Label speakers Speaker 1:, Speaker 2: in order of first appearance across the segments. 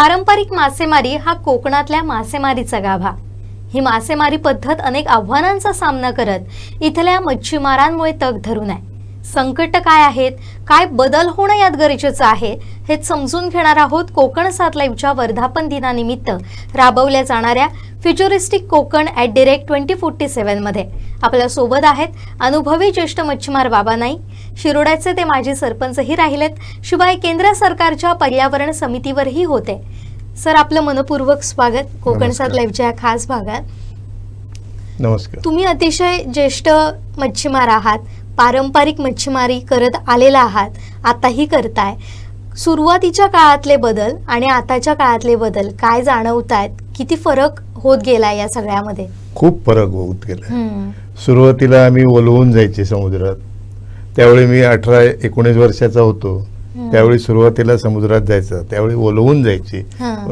Speaker 1: पारंपरिक मासेमारी हा कोकणातल्या मासेमारीचा गाभा. ही मासेमारी पद्धत अनेक आव्हानांचा सामना करत इथल्या मच्छीमारांमुळे तग धरून आहे. संकट काय आहेत? काय बदल होणं यात गरजेचं आहे? हे समजून घेणार आहोत कोकण सात लाईव्हच्या वर्धापन दिनानिमित्त राबवल्या जाणाऱ्या futuristic Konkan at direct twenty forty सेव्हनमध्ये आपल्यासोबत आहेत अनुभवी ज्येष्ठ मच्छीमार बाबा नाईक. शिरोड्याचे ते माजी सरपंचही राहिलेत शिवाय केंद्र सरकारच्या पर्यावरण समितीवरही होते. सर आपलं मनपूर्वक स्वागत कोकण सात. लाईव्हच्या या खास भागात.
Speaker 2: नमस्कार.
Speaker 1: तुम्ही अतिशय ज्येष्ठ मच्छीमार आहात. पारंपरिक मच्छीमारी करत आलेला आहात आताही करताय. सुरुवातीच्या काळातले बदल आणि आताच्या काळातले बदल काय जाणवत आहेत किती फरक होत गेलाय या सगळ्यामध्ये?
Speaker 2: खूप फरक होत गेला सुरुवातीला आम्ही ओलवून जायचे समुद्रात. त्यावेळी मी अठरा एकोणीस वर्षाचा होतो. त्यावेळी सुरुवातीला समुद्रात जायचं. त्यावेळी ओलवून जायचे.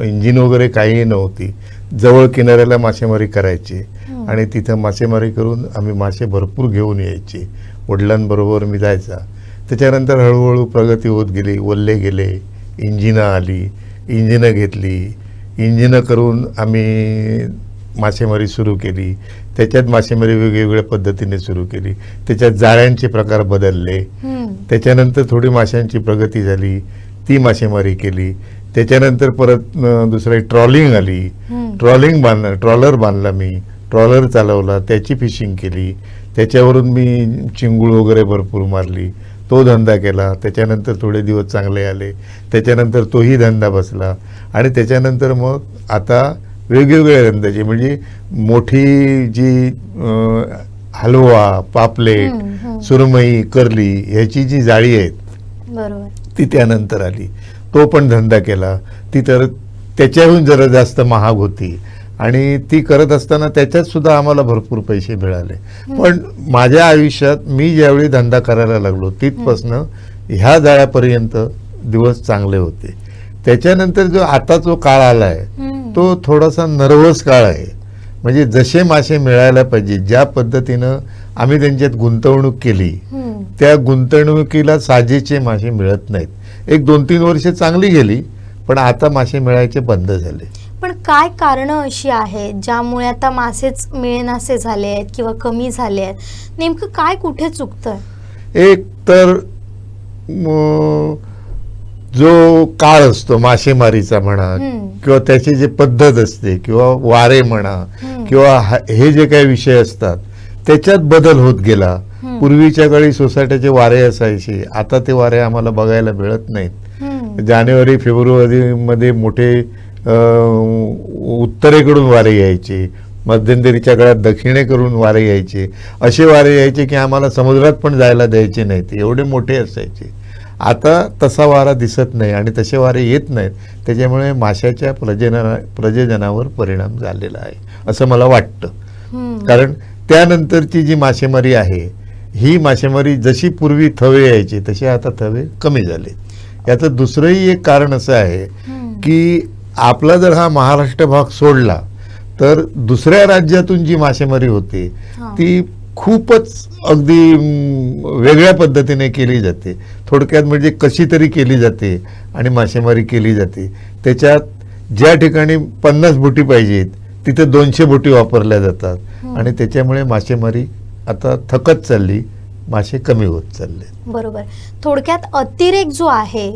Speaker 2: इंजिन वगैरे काही नव्हती. जवळ किनाऱ्याला मासेमारी करायची. आणि तिथं मासेमारी करून आम्ही मासे भरपूर घेऊन यायचे. वडिलांबरोबर मी जायचा. त्याच्यानंतर हळूहळू प्रगती होत गेली वल्ले गेले इंजिनं आली इंजिनं घेतली. इंजिनं करून आम्ही मासेमारी सुरू केली. त्याच्यात मासेमारी वेगवेगळ्या पद्धतीने सुरू केली. त्याच्यात जाळ्यांचे प्रकार बदलले. त्याच्यानंतर थोडी माशांची प्रगती झाली. ती मासेमारी केली. त्याच्यानंतर परत दुसरी ट्रॉलिंग आली. ट्रॉलिंग बांधलं ट्रॉलर बांधला मी. ट्रॉलर चालवला त्याची फिशिंग केली. त्याच्यावरून मी चिंगूळ वगैरे भरपूर मारली. तो धंदा केला. त्याच्यानंतर थोडे दिवस चांगले आले. त्याच्यानंतर तोही धंदा बसला. आणि त्याच्यानंतर मग आता वेगवेगळ्या धंद्याचे म्हणजे मोठी जी हलवा पापलेट. सुरमई करली ह्याची जी जाळी आहेत
Speaker 1: बरोबर.
Speaker 2: ती त्यानंतर आली. तो पण धंदा केला. ती तर त्याच्याहून जरा जास्त महाग होती. आणि ती करत असताना त्याच्यात सुद्धा आम्हाला भरपूर पैसे मिळाले. पण माझ्या आयुष्यात मी ज्यावेळी धंदा करायला लागलो तिथपासनं ह्या जाळ्यापर्यंत दिवस चांगले होते. त्याच्यानंतर जो आता जो काळ आलाय
Speaker 1: हम्म.
Speaker 2: तो थोडासा नर्वस काळ आहे. म्हणजे जसे मासे मिळायला पाहिजे ज्या पद्धतीनं आम्ही त्यांच्यात गुंतवणूक केली त्या गुंतवणुकीला साजेचे मासे मिळत नाहीत. एक दोन तीन वर्ष चांगली गेली पण आता मासे मिळायचे बंद झाले.
Speaker 1: पण काय कारण अशी आहेत ज्यामुळे आता मासेच मिळेनासे झाले आहेत किंवा कमी झाले आहेत नेमकं काय कुठे चुकतंय
Speaker 2: एक तर जो काळ असतो मासेमारीचा म्हणा. किंवा त्याची जी पद्धत असते किंवा वारे म्हणा. किंवा हा- जे काही विषय असतात त्याच्यात बदल होत गेला. पूर्वीच्या काळी सोसायटीचे वारे असायचे आता ते वारे आम्हाला बघायला मिळत नाहीत जानेवारी फेब्रुवारी मध्ये मोठे उत्तरेकडून वारे यायचे मध्यंतरीच्या काळात दक्षिणेकडून वारे यायचे. असे वारे यायचे की आम्हाला समुद्रात पण जायला द्यायचे नाहीत एवढे मोठे असायचे. आता तसा वारा दिसत नाही आणि तसे वारे येत नाहीत. त्याच्यामुळे माशाच्या प्रजनना प्रजननावर परिणाम झालेला आहे असं मला वाटतं. कारण त्यानंतरची जी मासेमारी आहे ही मासेमारी जशी पूर्वी थवे यायचे तसे आता थवे कमी झाले. याचं दुसरंही एक कारण असं आहे. की आपला जर हा महाराष्ट्र भाग सोडला तर दुसऱ्या राज्यातून जी मासेमारी होते. ती खूपच अगदी वेगळ्या पद्धतीने केली जाते. थोडक्यात म्हणजे कशी तरी केली जाते आणि मासेमारी केली जाते. त्याच्यात ज्या ठिकाणी पन्नास बोटी पाहिजेत तिथे दोनशे बोटी वापरल्या जातात. आणि त्याच्यामुळे मासेमारी आता थकत चालली मासे कमी होत चालले
Speaker 1: बरोबर. थोडक्यात अतिरेक जो आहे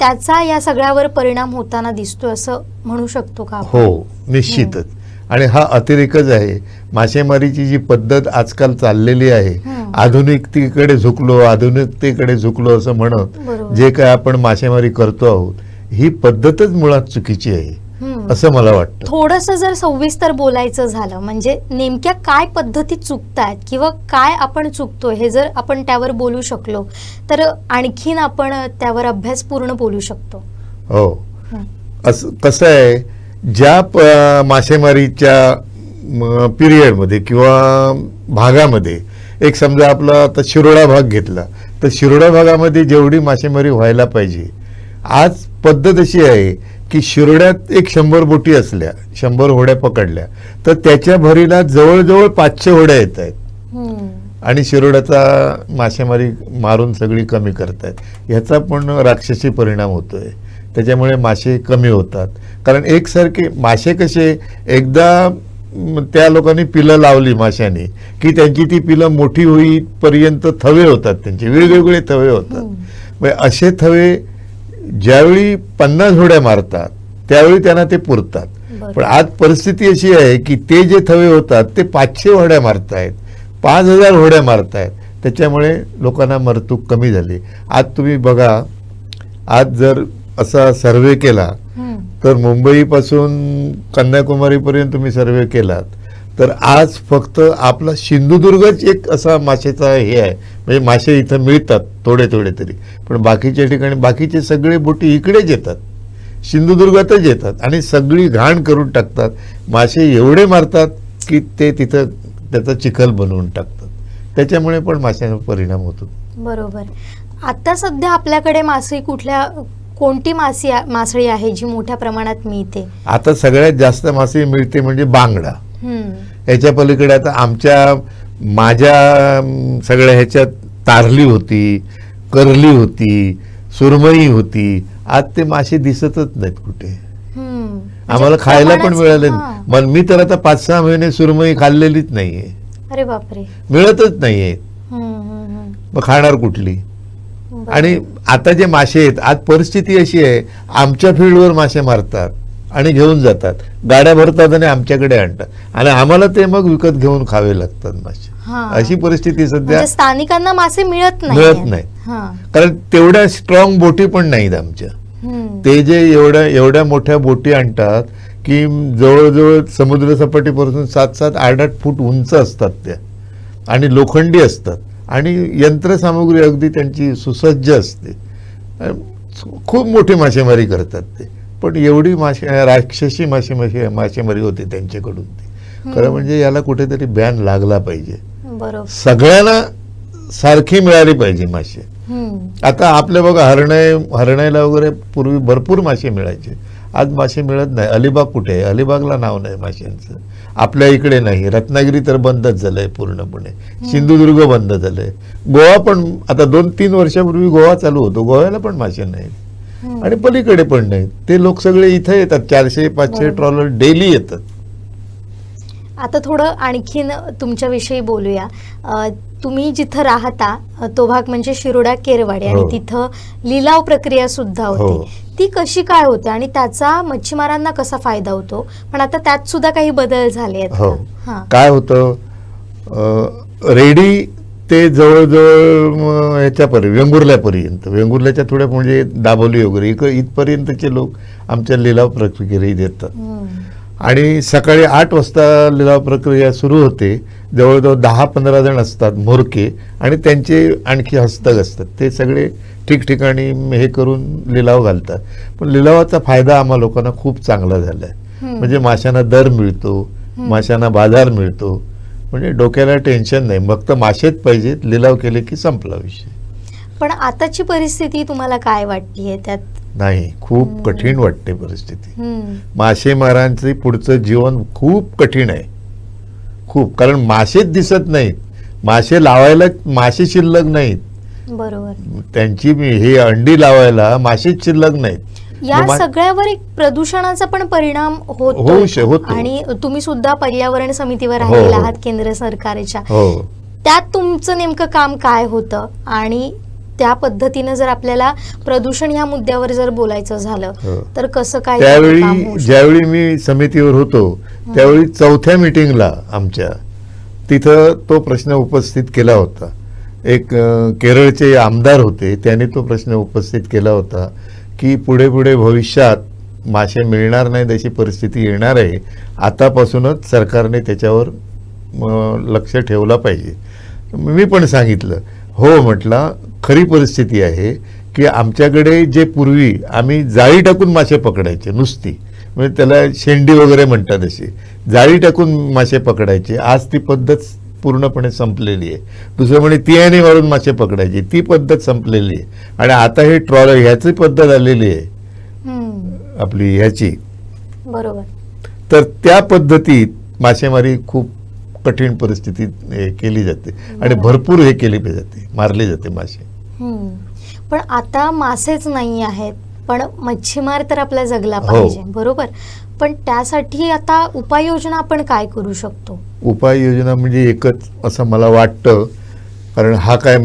Speaker 1: त्याचा या सगळ्यावर परिणाम होताना दिसतोय असं म्हणू शकतो का?
Speaker 2: हो निश्चितच आणि हा अतिरेकच आहे मासेमारीची जी पद्धत आजकाल चाललेली आहे. आधुनिकतेकडे झुकलो आधुनिकतेकडे झुकलो असं म्हणत. जे काय आपण मासेमारी करतो आहोत ही पद्धतच मुळात चुकीची आहे. असं मला वाटतं.
Speaker 1: थोडस जर सविस्तर बोलायचं झालं म्हणजे नेमक्या काय पद्धती चुकतायत किंवा काय आपण चुकतोय हे जर आपण त्यावर बोलू शकलो तर आणखीन आपण त्यावर अभ्यासपूर्ण बोलू शकतो.
Speaker 2: हो. असं कसं आहे ज्या मासेमारीच्या पिरियडमध्ये किंवा भागामध्ये एक समजा आपला आता शिरोडा भाग घेतला तर शिरोडा भागामध्ये जेवढी मासेमारी व्हायला पाहिजे आज पद्धत अशी आहे की शिरोड्यात एक शंभर बोटी असल्या शंभर होड्या पकडल्या तर त्याच्या भरीला जवळजवळ पाचशे होड्या येत आहेत. आणि शिरोड्याचा मासेमारी मारून सगळी कमी करतायत. ह्याचा पण राक्षसी परिणाम होतोय. त्याच्यामुळे मासे कमी होतात. कारण एकसारखे मासे कसे एकदा त्या लोकांनी पिलं लावली माशांनी की त्यांची ती पिलं मोठी होईपर्यंत थवे होतात त्यांचे वेगवेगळे थवे होतात. म्हणजे असे थवे ज्यावेळी पन्नास होड्या मारतात त्यावेळी त्यांना ते पुरतात. पण आज परिस्थिती अशी आहे की ते जे थवे होतात ते पाचशे होड्या मारतायत पाच हजार होड्या मारतायत त्याच्यामुळे लोकांना मरतूक कमी झाली आज तुम्ही बघा आज जर असा सर्वे केला. तर मुंबईपासून कन्याकुमारीपर्यंत तुम्ही सर्वे केलात तर आज फक्त आपला सिंधुदुर्गच एक असा मासेचा हे आहे. म्हणजे मासे इथं मिळतात थोडे थोडे तरी. पण बाकीच्या ठिकाणी बाकीचे सगळे बोटी इकडेच येतात. सिंधुदुर्गातच येतात. आणि सगळी घाण करून टाकतात. मासे एवढे मारतात की ते तिथं त्याचा चिखल बनवून टाकतात. त्याच्यामुळे पण माशांवर परिणाम होतो.
Speaker 1: बरोबर. आता सध्या आपल्याकडे मासळी कुठल्या कोणती मासी मासळी आहे जी मोठ्या प्रमाणात मिळते?
Speaker 2: आता सगळ्यात जास्त मासे मिळते म्हणजे बांगडा. याच्या पलीकडे आता आमच्या माझ्या सगळ्या ह्याच्यात तारली होती करली होती सुरमई होती. आज ते मासे दिसतच नाहीत कुठे. आम्हाला खायला पण मिळाले. मग मी तर आता पाच सहा महिने सुरमई खाल्लेलीच नाहीये.
Speaker 1: अरे बापरे.
Speaker 2: मिळतच नाहीये. मग खाणार कुठली. आणि आता जे मासे आहेत आज परिस्थिती अशी आहे आमच्या फील्डवर मासे मारतात. आणि घेऊन जातात. गाड्या भरतात आणि आमच्याकडे आणतात. आणि आम्हाला ते मग विकत घेऊन खावे लागतात मासे. अशी परिस्थिती सध्या
Speaker 1: म्हणजे स्थानिकांना मासे मिळत नाही
Speaker 2: मिळत नाहीत.
Speaker 1: हा.
Speaker 2: कारण तेवढ्या स्ट्रॉंग बोटी पण नाहीत आमच्या. ते जे एवढ्या एवढ्या मोठ्या बोटी आणतात की जवळजवळ समुद्रसपाटीपासून सात सात आठ आठ फूट उंच असतात त्या. आणि लोखंडी असतात. आणि यंत्रसामुग्री अगदी त्यांची सुसज्ज असते. खूप मोठी मासेमारी करतात ते. पण एवढी मासे राक्षसी मासे मासे मासेमारी होते त्यांच्याकडून ती. खरं म्हणजे याला कुठेतरी बॅन लागला पाहिजे. सगळ्यांना सारखी मिळाली पाहिजे मासे. आता आपल्या बघा हरणाई हरणाईला वगैरे पूर्वी भरपूर मासे मिळायचे. आज मासे मिळत नाही. अलिबाग कुठे आहे? अलिबागला नाव नाही माशांचं. आपल्या इकडे नाही. रत्नागिरी तर बंदच झालंय पूर्णपणे. सिंधुदुर्ग बंद झालंय. गोवा पण आता दोन तीन वर्षापूर्वी गोवा चालू होतो. गोव्याला पण मासे नाहीत.
Speaker 1: हम्म.
Speaker 2: आणि पलीकडे पण नाहीत ते लोक सगळे इथे येतात. चारशे पाचशे. ट्रॉलर डेली येतात.
Speaker 1: आता थोडं आणखीन तुमच्याविषयी बोलूया. तुम्ही जिथं राहता तो भाग म्हणजे शिरोडा केरवाडी आणि
Speaker 2: हो.
Speaker 1: तिथं लिलाव प्रक्रिया सुद्धा
Speaker 2: हो.
Speaker 1: होती. ती कशी काय होते आणि त्याचा मच्छीमारांना कसा फायदा होतो? पण आता त्यात सुद्धा काही बदल झाले आहेत
Speaker 2: हो. काय होतं? रेडी ते जवळजवळ ह्याच्यापर्यंत वेंगुर्ल्यापर्यंत. वेंगुर्ल्याच्या थोड्या म्हणजे दाबोली वगैरे इक इथपर्यंतचे लोक आमच्या लिलाव प्रक्रिया देतात. आणि सकाळी आठ वाजता लिलाव प्रक्रिया सुरू होते. जवळजवळ दहा पंधरा जण असतात मोरके आणि त्यांचे आणखी हस्तक असतात. ते सगळे ठिकठिकाणी हे करून लिलाव घालतात. पण लिलावाचा फायदा आम्हा लोकांना खूप चांगला झाला आहे. म्हणजे माशांना दर मिळतो माशांना बाजार मिळतो. म्हणजे डोक्याला टेन्शन नाही. फक्त मासेच पाहिजेत लिलाव केले की संपला विषय.
Speaker 1: पण आताची परिस्थिती तुम्हाला काय वाटतीये त्यात?
Speaker 2: नाही खूप कठीण वाटते परिस्थिती. मासेमारांचे पुढचं जीवन खूप कठीण आहे. खूप. कारण मासेच दिसत नाहीत. मासे लावायला मासे शिल्लक नाहीत.
Speaker 1: बरोबर.
Speaker 2: त्यांची मी- हे अंडी लावायला मासेच शिल्लक नाहीत.
Speaker 1: या सगळ्यावर एक प्रदूषणाचा पण परिणाम होतो. आणि तुम्ही सुद्धा पर्यावरण समितीवर
Speaker 2: हो,
Speaker 1: राहिलेला
Speaker 2: हो.
Speaker 1: आहात केंद्र सरकारच्या
Speaker 2: हो
Speaker 1: त्यात तुमचं नेमकं काम काय होतं आणि त्या पद्धतीनं जर आपल्याला प्रदूषण ह्या मुद्द्यावर जर बोलायचं झालं
Speaker 2: हो.
Speaker 1: तर कसं काय
Speaker 2: त्यावेळी? ज्यावेळी मी समितीवर होतो त्यावेळी चौथ्या मिटिंगला आमच्या तिथं तो प्रश्न उपस्थित केला होता एक केरळचे आमदार होते त्यांनी तो प्रश्न उपस्थित केला होता की पुढे पुढे भविष्यात मासे मिळणार नाहीत अशी परिस्थिती येणार आहे आतापासूनच सरकारने त्याच्यावर लक्ष ठेवलं पाहिजे. मी पण सांगितलं हो म्हटलं खरी परिस्थिती आहे की आमच्याकडे जे पूर्वी आम्ही जाळी टाकून मासे पकडायचे नुसती. म्हणजे त्याला शेंडी वगैरे म्हणतात अशी जाळी टाकून मासे पकडायचे. आज ती पद्धत पूर्णपणे संपलेली आहे. दुसरं म्हणजे तियाने मारून मासे पकडायची. ती पद्धत संपलेली आहे. आणि आता हे ट्रॉलर ह्याची पद्धत आलेली आहे. आपली ह्याची.
Speaker 1: बरोबर.
Speaker 2: तर त्या पद्धतीत मासेमारी खूप कठीण परिस्थितीत केली जाते. आणि भरपूर हे केली जाते. मारली जाते मासे.
Speaker 1: हम्म. पण आता मासेच नाही आहेत. पण मच्छीमार तर आपला जगला
Speaker 2: हो.
Speaker 1: पाहिजे. बरोबर? पण त्यासाठी आता उपाययोजना आपण काय करू शकतो?
Speaker 2: उपाययोजना म्हणजे एकच असं मला वाटतं. कारण हा काय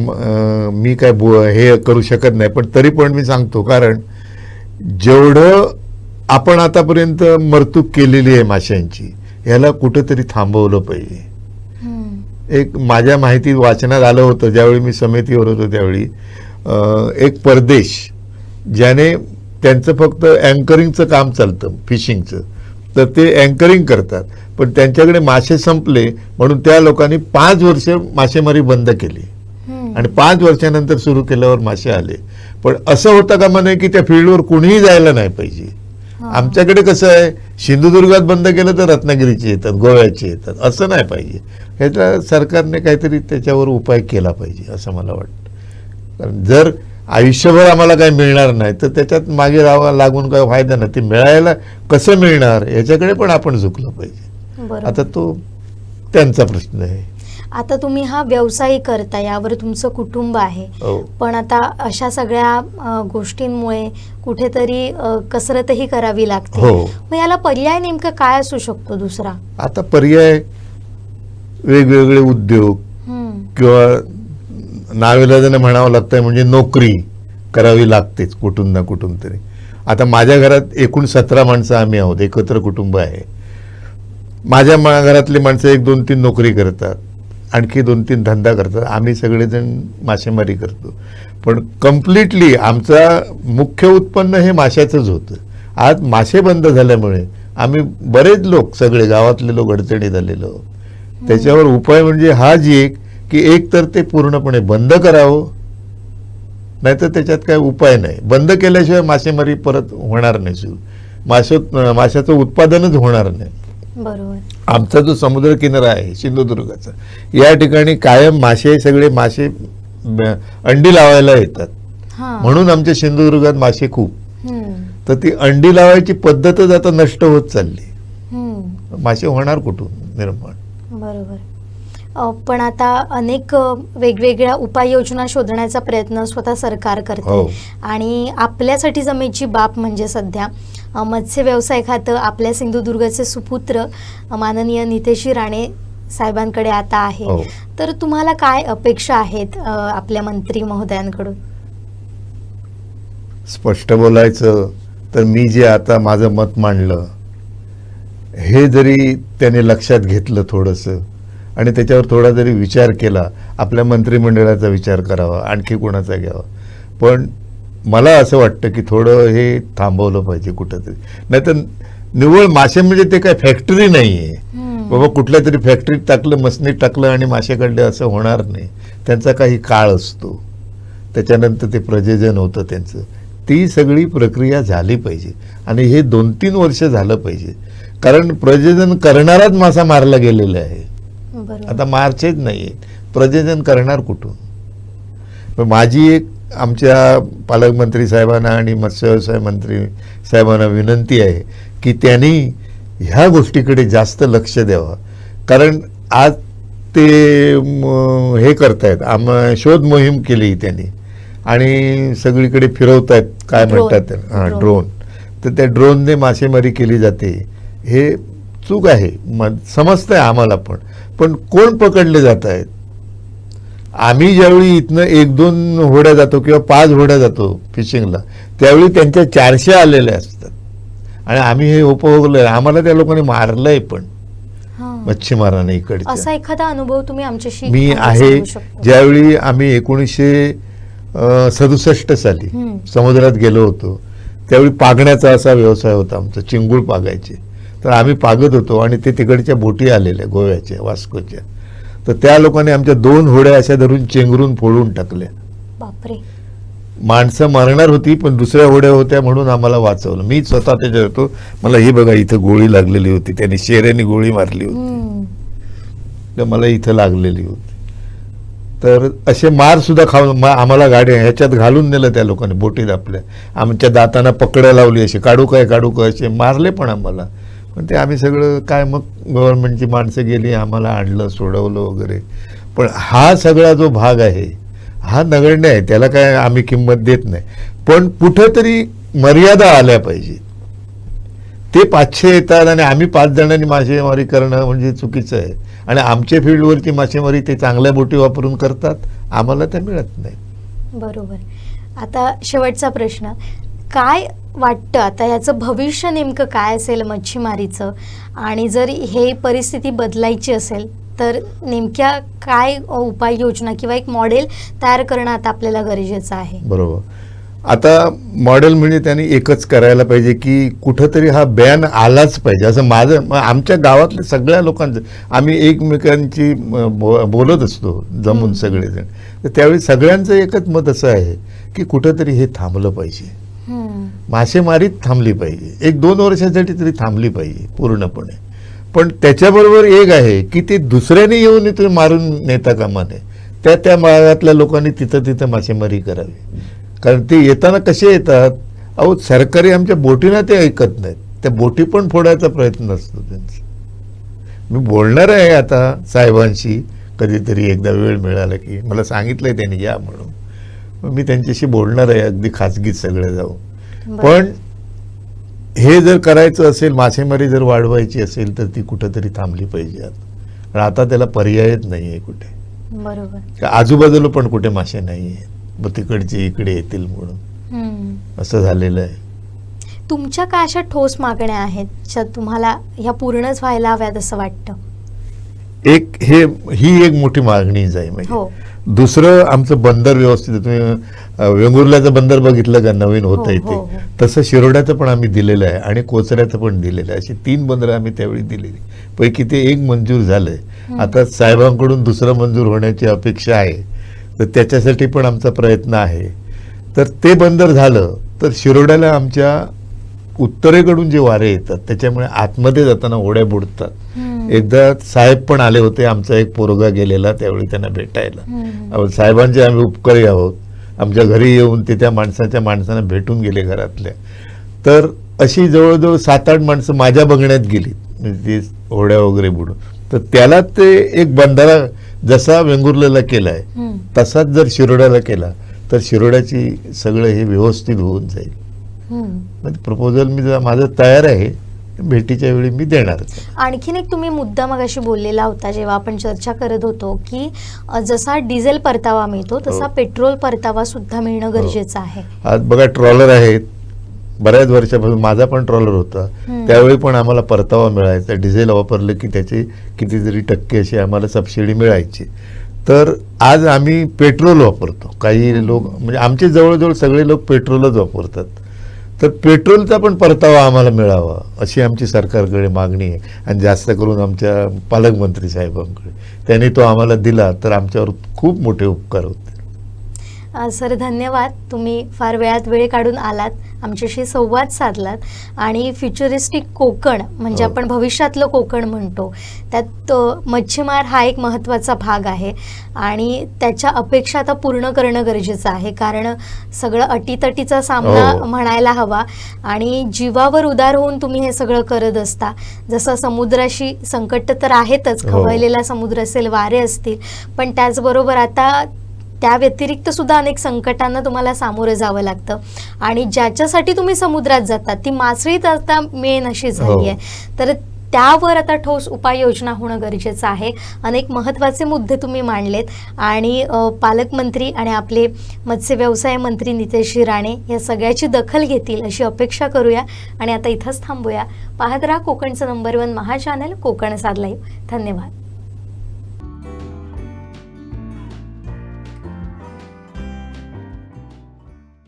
Speaker 2: मी काय बो हे करू शकत नाही. पण तरी पण मी सांगतो कारण जेवढं आपण आतापर्यंत मरतूक केलेली आहे माशांची ह्याला कुठंतरी थांबवलं पाहिजे. एक माझ्या माहितीत वाचनात आलं होतं ज्यावेळी मी समितीवर होतो त्यावेळी एक परदेश ज्याने त्यांचं फक्त अँकरिंगचं काम चालतं फिशिंगचं तर ते अँकरिंग करतात. पण त्यांच्याकडे मासे संपले म्हणून त्या लोकांनी पाच वर्ष मासेमारी बंद केली. आणि पाच वर्षानंतर सुरू केल्यावर मासे आले. पण असं होतं का म्हणे की त्या फील्डवर कुणीही जायला नाही पाहिजे. आमच्याकडे कसं आहे? सिंधुदुर्गात बंद केलं तर रत्नागिरीचे येतात गोव्याचे येतात. असं नाही पाहिजे. ह्याचा सरकारने काहीतरी त्याच्यावर उपाय केला पाहिजे असं मला वाटतं. कारण जर आयुष्यभर आम्हाला काही मिळणार नाही. तर त्याच्यात मागे राहावं लागून काय फायदा नाही. ते मिळायला कसं मिळणार याच्याकडे पण आपण झुकलं पाहिजे. आता तो त्यांचा प्रश्न आहे.
Speaker 1: आता तुम्ही हा व्यवसाय करता यावर तुमचं कुटुंब आहे.
Speaker 2: हो.
Speaker 1: पण आता अशा सगळ्या गोष्टींमुळे कुठेतरी कसरतही करावी लागते.
Speaker 2: हो.
Speaker 1: मग याला पर्याय नेमका काय असू शकतो दुसरा?
Speaker 2: आता पर्याय वेगवेगळे उद्योग. किंवा नाविलाजाने म्हणावं लागतंय म्हणजे नोकरी करावी लागतेच कुठून ना कुठून तरी. आता माझ्या घरात एकूण सतरा माणसं आम्ही आहोत एकत्र कुटुंब आहे. माझ्या मा- घरातली माणसं एक दोन तीन नोकरी करतात आणखी दोन तीन धंदा करतात. आम्ही सगळेजण मासेमारी करतो. पण कम्प्लिटली आमचा मुख्य उत्पन्न हे माशाचंच होतं. आज मासे बंद झाल्यामुळे आम्ही बरेच लोक सगळे गावातले लोक अडचणी झालेलो त्याच्यावर उपाय म्हणजे हा जी एक की एक तर ते पूर्णपणे बंद करावं नाहीतर त्याच्यात काय उपाय नाही. बंद केल्याशिवाय मासेमारी परत होणार नाही सुरू. मासे माशाचं उत्पादनच होणार नाही.
Speaker 1: बरोबर.
Speaker 2: आमचा जो समुद्र किनारा आहे सिंधुदुर्गाचा या ठिकाणी कायम मासे सगळे मासे अंडी लावायला येतात. म्हणून आमच्या सिंधुदुर्गात मासे खूप. तर ती अंडी लावायची पद्धतच आता नष्ट होत चालली. मासे होणार कुठून? निर्माण.
Speaker 1: बरोबर. पण आता अनेक वेगवेगळ्या उपाययोजना शोधण्याचा प्रयत्न स्वतः सरकार करते
Speaker 2: हो.
Speaker 1: आणि आपल्यासाठी जमेची बाप म्हणजे सध्या मत्स्य व्यवसाय खातं आपल्या सिंधुदुर्गचे सुपुत्र माननीय नितेशी राणे साहेबांकडे आता आहे
Speaker 2: हो.
Speaker 1: तर तुम्हाला काय अपेक्षा आहेत आपल्या मंत्री महोदयांकडून
Speaker 2: स्पष्ट बोलायचं तर मी जे आता माझं मत मांडलं हे जरी त्याने लक्षात घेतलं थोडंसं आणि त्याच्यावर थोडा जरी विचार केला आपल्या मंत्रिमंडळाचा विचार करावा आणखी कोणाचा घ्यावा. पण मला असं वाटतं की थोडं हे थांबवलं पाहिजे कुठंतरी. नाहीतर निव्वळ मासे म्हणजे ते काय फॅक्टरी नाही आहे. बाबा कुठल्या तरी फॅक्टरीत टाकलं मसनीत टाकलं आणि मासे काढले असं होणार नाही. त्यांचा काही काळ असतो. त्याच्यानंतर ते प्रजनन होतं त्यांचं. ती सगळी प्रक्रिया झाली पाहिजे. आणि हे दोन तीन वर्ष झालं पाहिजे. कारण प्रजनन करणाराच मासा मारला गेलेला आहे. आता मारचेच नाही प्रजनन करणार कुठून? माझी एक आमच्या पालकमंत्री साहेबांना आणि मत्स्य व्यवसाय मंत्री साहेबांना विनंती आहे की त्यांनी ह्या गोष्टीकडे जास्त लक्ष द्यावं. कारण आज ते हे करतायत आम शोध मोहीम केली त्यांनी. आणि सगळीकडे फिरवतायत काय. म्हणतात हां. ड्रोन. तर त्या ड्रोनने मासेमारी केली जाते. हे चूक आहे. म समजतंय आम्हाला पण. पण कोण पकडले जात आहेत? आम्ही ज्यावेळी इथनं एक दोन होड्या जातो किंवा पाच होड्या जातो फिशिंगला त्यावेळी त्यांच्या चारशे आलेल्या असतात. आणि आम्ही हे उपभोगलं आम्हाला त्या लोकांनी मारलंय पण.
Speaker 1: हा.
Speaker 2: मच्छीमाराने
Speaker 1: असा
Speaker 2: इकडच्या
Speaker 1: एखादा अनुभव तुम्ही आमच्याशी
Speaker 2: मी आहे? ज्यावेळी आम्ही एकोणीसशे सदुसष्ट साली. समुद्रात गेलो होतो. त्यावेळी पागण्याचा असा व्यवसाय होता आमचा. चिंगूळ पागायचे. तर आम्ही पागत होतो आणि ते तिकडच्या बोटी आलेल्या गोव्याच्या वास्कोच्या. तर त्या लोकांनी आमच्या दोन होड्या अशा धरून चेंगरून फोडून टाकल्या.
Speaker 1: बापरे.
Speaker 2: माणसं मरणार होती पण दुसऱ्या होड्या होत्या म्हणून आम्हाला वाचवलं. मी स्वतः त्याच्यात होतो मला ही बघा इथं गोळी लागलेली होती. त्याने शेऱ्याने गोळी मारली होती. तर मला इथं लागलेली होती. तर असे मार सुद्धा खाऊन आम्हाला गाड्या ह्याच्यात घालून नेलं त्या लोकांनी बोटीत आपल्या. आमच्या दातांना पकड्या लावली असे काढू काय काढू काय असे मारले पण आम्हाला. पण ते आम्ही सगळं काय मग गव्हर्नमेंटची माणसं गेली आम्हाला आणलं सोडवलं वगैरे. पण हा सगळा जो भाग आहे हा नगण्य आहे त्याला काय आम्ही किंमत देत नाही. पण कुठंतरी मर्यादा आल्या पाहिजे. ते पाचशे येतात आणि आम्ही पाच जणांनी मासेमारी करणं म्हणजे चुकीचं आहे. आणि आमच्या फील्डवरची मासेमारी ते चांगल्या बोटी वापरून करतात आम्हाला त्या मिळत नाही.
Speaker 1: बरोबर. आता शेवटचा प्रश्न काय वाटतं. आता याचं भविष्य नेमकं काय असेल मच्छीमारीचं? आणि जर हे परिस्थिती बदलायची असेल तर नेमक्या काय उपाययोजना किंवा एक मॉडेल तयार करणं आता आपल्याला गरजेचं आहे?
Speaker 2: बरोबर. आता मॉडेल म्हणजे त्यांनी एकच करायला पाहिजे की कुठंतरी हा बॅन आलाच पाहिजे. असं माझं आमच्या गावातल्या सगळ्या लोकांचं आम्ही एकमेकांची बोलत असतो जमून. सगळेजण. तर त्यावेळी सगळ्यांचं एकच मत असं आहे की कुठंतरी हे थांबलं पाहिजे. मासेमारी थांबली पाहिजे. एक दोन वर्षासाठी तरी थांबली पाहिजे पूर्णपणे. पण त्याच्याबरोबर एक आहे की ते दुसऱ्याने येऊन इथे मारून नेता कामा नये त्या त्या भागातल्या लोकांनी तिथं तिथं मासेमारी करावी. कारण ते येताना कसे येतात? अहो सरकारी आमच्या बोटीना ते ऐकत नाहीत. त्या बोटी पण फोडायचा प्रयत्न असतो त्यांचा. मी बोलणार आहे आता साहेबांशी. कधीतरी एकदा वेळ मिळाला की मला सांगितलंय त्यांनी या म्हणून. मी त्यांच्याशी बोलणार आहे अगदी खाजगीत सगळं जाऊन.
Speaker 1: बरं.
Speaker 2: पण हे जर करायचं असेल मासेमारी जर वाढवायची असेल तर ती कुठंतरी थांबली पाहिजे आता. आता त्याला पर्यायच नाही आहे कुठे.
Speaker 1: बरोबर.
Speaker 2: आजूबाजूला पण कुठे मासे नाही आहेत मग तिकडचे इकडे येतील म्हणून. असं झालेलं आहे.
Speaker 1: तुमच्या काय अशा ठोस मागण्या आहेत ज्या तुम्हाला ह्या पूर्णच व्हायला हव्यात असं वाटतं?
Speaker 2: एक हे ही एक मोठी मागणीच आहे म्हणजे
Speaker 1: हो.
Speaker 2: दुसरं आमचं बंदर व्यवस्थित. तुम्ही वेंगुर्ल्याचं बंदर बघितलं का? नवीन होत
Speaker 1: हो,
Speaker 2: आहे
Speaker 1: हो, हो.
Speaker 2: ते तसं शिरोड्याचं पण आम्ही दिलेलं आहे आणि कोचऱ्याचं पण दिलेलं आहे. अशी तीन बंदरं आम्ही त्यावेळी दिलेली. पैकी ते एक मंजूर झालंय. आता साहेबांकडून दुसरं मंजूर होण्याची अपेक्षा आहे. तर त्याच्यासाठी पण आमचा प्रयत्न आहे. तर ते बंदर झालं तर शिरोड्याला आमच्या उत्तरेकडून जे वारे येतात त्याच्यामुळे आतमध्ये जाताना होड्या बुडतात. एकदा साहेब पण आले होते आमचा एक पोरगा गेलेला त्यावेळी त्यांना भेटायला. साहेबांचे आम्ही उपकारी आहोत. आमच्या घरी येऊन ते त्या माणसाच्या माणसांना भेटून गेले घरातल्या. तर अशी जवळजवळ सात आठ माणसं माझ्या बघण्यात गेली म्हणजे ती होड्या वगैरे बुडून. तर त्याला ते एक बंधारा जसा वेंगुर्ल्याला केलाय
Speaker 1: हम्म.
Speaker 2: तसाच जर शिरोड्याला केला तर शिरोड्याची सगळं हे व्यवस्थित होऊन जाईल.
Speaker 1: हम्म.
Speaker 2: म्हणजे प्रपोजल मी माझं तयार आहे भेटीच्या वेळी मी देणार
Speaker 1: आणखीन एक तुम्ही मुद्दा मगाशी बोललेला होता जेव्हा आपण चर्चा करत होतो की जसा डिझेल परतावा मिळतो तसा
Speaker 2: हो.
Speaker 1: पेट्रोल परतावा सुद्धा मिळणं गरजेचं आहे.
Speaker 2: आज बघा ट्रॉलर आहेत. बऱ्याच वर्षापासून माझा पण ट्रॉलर होता. त्यावेळी पण आम्हाला परतावा मिळायचा. डिझेल वापरलं की त्याची कितीतरी टक्के अशी आम्हाला सबसिडी मिळायची. तर आज आम्ही पेट्रोल वापरतो. काही लोक म्हणजे आमचे जवळजवळ सगळे लोक पेट्रोलच वापरतात. तर पेट्रोलचा पण परतावा आम्हाला मिळावा अशी आमची सरकारकडे मागणी आहे. आणि जास्त करून आमच्या पालकमंत्री साहेबांकडे. त्यांनी तो आम्हाला दिला तर आमच्यावर खूप मोठे उपकार होते.
Speaker 1: सर धन्यवाद तुम्ही फार वेळात वेळ काढून आलात आमच्याशी संवाद साधलात आणि फ्युचरिस्टिक कोकण म्हणजे
Speaker 2: हो.
Speaker 1: आपण भविष्यातलं कोकण म्हणतो त्यात मच्छीमार हा एक महत्त्वाचा भाग आहे आणि त्याच्या अपेक्षा आता पूर्ण करणं गरजेचं आहे कारण सगळं अटीतटीचा सामना
Speaker 2: हो.
Speaker 1: म्हणायला हवा आणि जीवावर उदार होऊन तुम्ही हे सगळं करत असता जसं समुद्राशी संकट तर आहेतच
Speaker 2: हो.
Speaker 1: खवळलेला समुद्र असेल वारे असतील पण त्याचबरोबर आता त्या व्यतिरिक्त सुद्धा अनेक संकटांना तुम्हाला सामोरं जावं लागतं. आणि ज्याच्यासाठी तुम्ही समुद्रात जातात ती मासळीच आता मेन अशी झाली
Speaker 2: हो.
Speaker 1: आहे तर त्यावर आता ठोस उपाययोजना होणं गरजेचं आहे. अनेक महत्त्वाचे मुद्दे तुम्ही मांडलेत. आणि पालकमंत्री आणि आपले मत्स्य व्यवसाय मंत्री नितेशजी राणे या सगळ्याची दखल घेतील अशी अपेक्षा करूया. आणि आता इथंच थांबूया. पाहत राहा कोकणचं नंबर वन महा चॅनल कोकण साध लाईव्ह धन्यवाद.